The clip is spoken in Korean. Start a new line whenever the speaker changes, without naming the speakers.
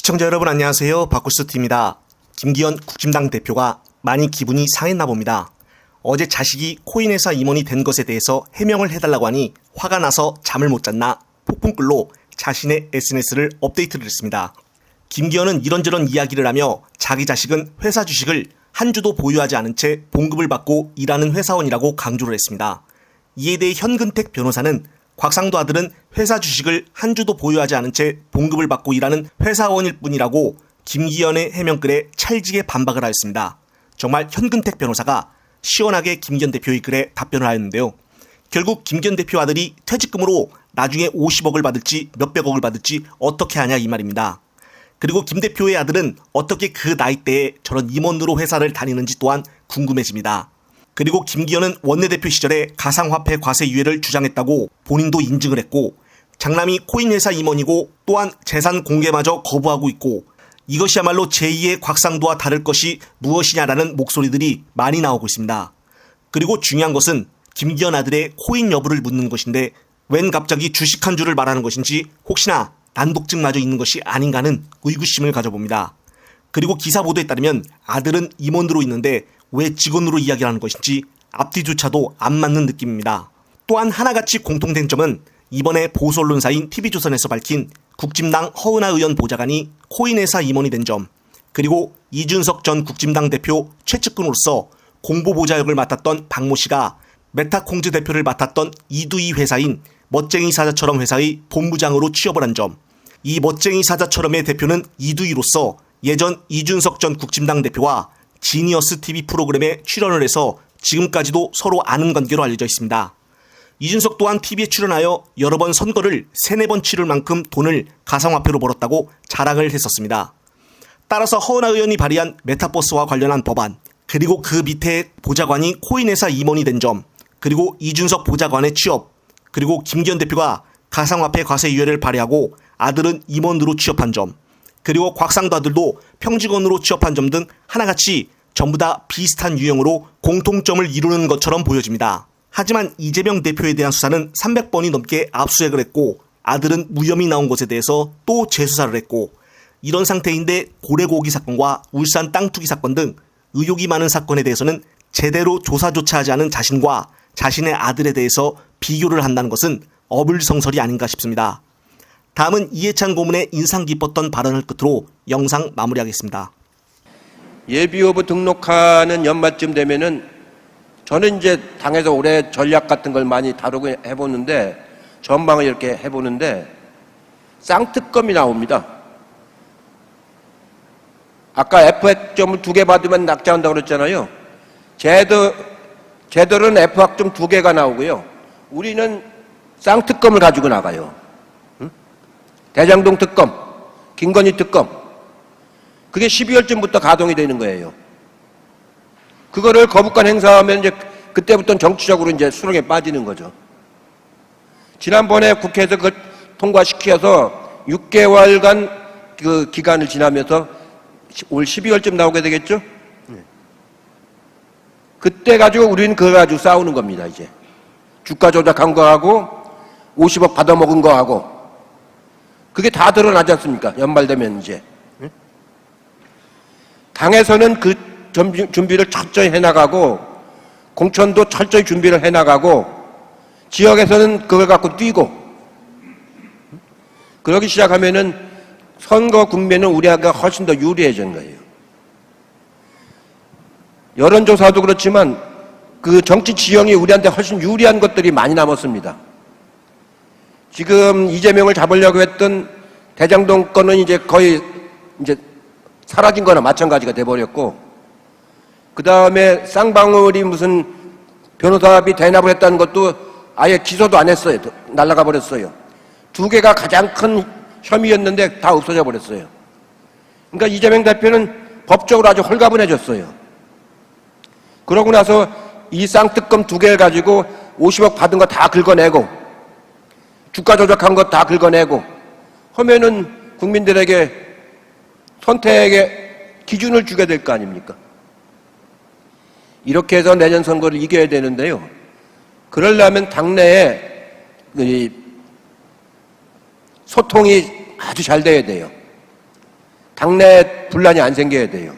시청자 여러분 안녕하세요. 바쿠스트입니다. 김기현 국힘당 대표가 많이 기분이 상했나 봅니다. 어제 자식이 코인회사 임원이 된 것에 대해서 해명을 해달라고 하니 화가 나서 잠을 못 잤나 폭풍글로 자신의 SNS를 업데이트를 했습니다. 김기현은 이런저런 이야기를 하며 자기 자식은 회사 주식을 한 주도 보유하지 않은 채 봉급을 받고 일하는 회사원이라고 강조를 했습니다. 이에 대해 현근택 변호사는 곽상도 아들은 회사 주식을 한 주도 보유하지 않은 채 봉급을 받고 일하는 회사원일 뿐이라고 김기현의 해명글에 찰지게 반박을 하였습니다. 정말 현근택 변호사가 시원하게 김기현 대표의 글에 답변을 하였는데요. 결국 김기현 대표 아들이 퇴직금으로 나중에 50억을 받을지 몇백억을 받을지 어떻게 하냐 이 말입니다. 그리고 김 대표의 아들은 어떻게 그 나이 대에 저런 임원으로 회사를 다니는지 또한 궁금해집니다. 그리고 김기현은 원내대표 시절에 가상화폐 과세 유예를 주장했다고 본인도 인증을 했고 장남이 코인 회사 임원이고 또한 재산 공개마저 거부하고 있고 이것이야말로 제2의 곽상도와 다를 것이 무엇이냐라는 목소리들이 많이 나오고 있습니다. 그리고 중요한 것은 김기현 아들의 코인 여부를 묻는 것인데 웬 갑자기 주식 한 주를 말하는 것인지 혹시나 난독증마저 있는 것이 아닌가는 의구심을 가져봅니다. 그리고 기사 보도에 따르면 아들은 임원으로 있는데 왜 직원으로 이야기하는 것인지 앞뒤조차도 안 맞는 느낌입니다. 또한 하나같이 공통된 점은 이번에 보수 언론사인 TV조선에서 밝힌 국진당 허은하 의원 보좌관이 코인회사 임원이 된 점, 그리고 이준석 전 국진당 대표 최측근으로서 공보보좌 역을 맡았던 박모 씨가 메타콩즈 대표를 맡았던 이두희 회사인 멋쟁이 사자처럼 회사의 본부장으로 취업을 한 점, 이 멋쟁이 사자처럼의 대표는 이두희로서 예전 이준석 전 국진당 대표와 지니어스 TV 프로그램에 출연을 해서 지금까지도 서로 아는 관계로 알려져 있습니다. 이준석 또한 TV에 출연하여 여러 번 선거를 세네 번 치를 만큼 돈을 가상화폐로 벌었다고 자랑을 했었습니다. 따라서 허은하 의원이 발의한 메타버스와 관련한 법안, 그리고 그 밑에 보좌관이 코인회사 임원이 된 점, 그리고 이준석 보좌관의 취업, 그리고 김기현 대표가 가상화폐 과세 유예를 발의하고 아들은 임원으로 취업한 점, 그리고 곽상도 아들도 평직원으로 취업한 점 등 하나같이 전부 다 비슷한 유형으로 공통점을 이루는 것처럼 보여집니다. 하지만 이재명 대표에 대한 수사는 300번이 넘게 압수수색을 했고 아들은 무혐의 나온 것에 대해서 또 재수사를 했고 이런 상태인데 고래고기 사건과 울산 땅 투기 사건 등 의혹이 많은 사건에 대해서는 제대로 조사조차 하지 않은 자신과 자신의 아들에 대해서 비교를 한다는 것은 어불성설이 아닌가 싶습니다. 다음은 이해찬 고문의 인상 깊었던 발언을 끝으로 영상 마무리하겠습니다.
예비후보 등록하는 연말쯤 되면은 저는 이제 당에서 올해 전략 같은 걸 많이 다루고 해보는데 전망을 이렇게 해보는데 쌍특검이 나옵니다. 아까 F학점을 두 개 받으면 낙제한다고 그랬잖아요. 제도, 제도는 F학점 두 개가 나오고요. 우리는 쌍특검을 가지고 나가요. 응? 대장동 특검, 김건희 특검. 그게 12월쯤부터 가동이 되는 거예요. 그거를 거부권 행사하면 이제 그때부터는 정치적으로 이제 수렁에 빠지는 거죠. 지난번에 국회에서 그걸 통과시켜서 6개월간 그 기간을 지나면서 올 12월쯤 나오게 되겠죠? 그때 가지고 우리는 그거 가지고 싸우는 겁니다, 이제. 주가 조작한 거하고 50억 받아먹은 거하고 그게 다 드러나지 않습니까? 연말되면 이제. 당에서는 그 준비를 철저히 해나가고 공천도 철저히 준비를 해나가고 지역에서는 그걸 갖고 뛰고 그러기 시작하면은 선거 국면은 우리가 훨씬 더 유리해진 거예요. 여론조사도 그렇지만 그 정치 지형이 우리한테 훨씬 유리한 것들이 많이 남았습니다. 지금 이재명을 잡으려고 했던 대장동 건은 이제 거의 이제 사라진 거나 마찬가지가 돼버렸고, 그 다음에 쌍방울이 무슨 변호사비 대납을 했다는 것도 아예 기소도 안 했어요. 날라가 버렸어요. 두 개가 가장 큰 혐의였는데 다 없어져 버렸어요. 그러니까 이재명 대표는 법적으로 아주 홀가분해졌어요. 그러고 나서 이 쌍특검 두 개를 가지고 50억 받은 거 다 긁어내고 주가 조작한 거다 긁어내고 하면은 국민들에게 선택의 기준을 주게 될 거 아닙니까? 이렇게 해서 내년 선거를 이겨야 되는데요. 그러려면 당내에 소통이 아주 잘 돼야 돼요. 당내 분란이 안 생겨야 돼요.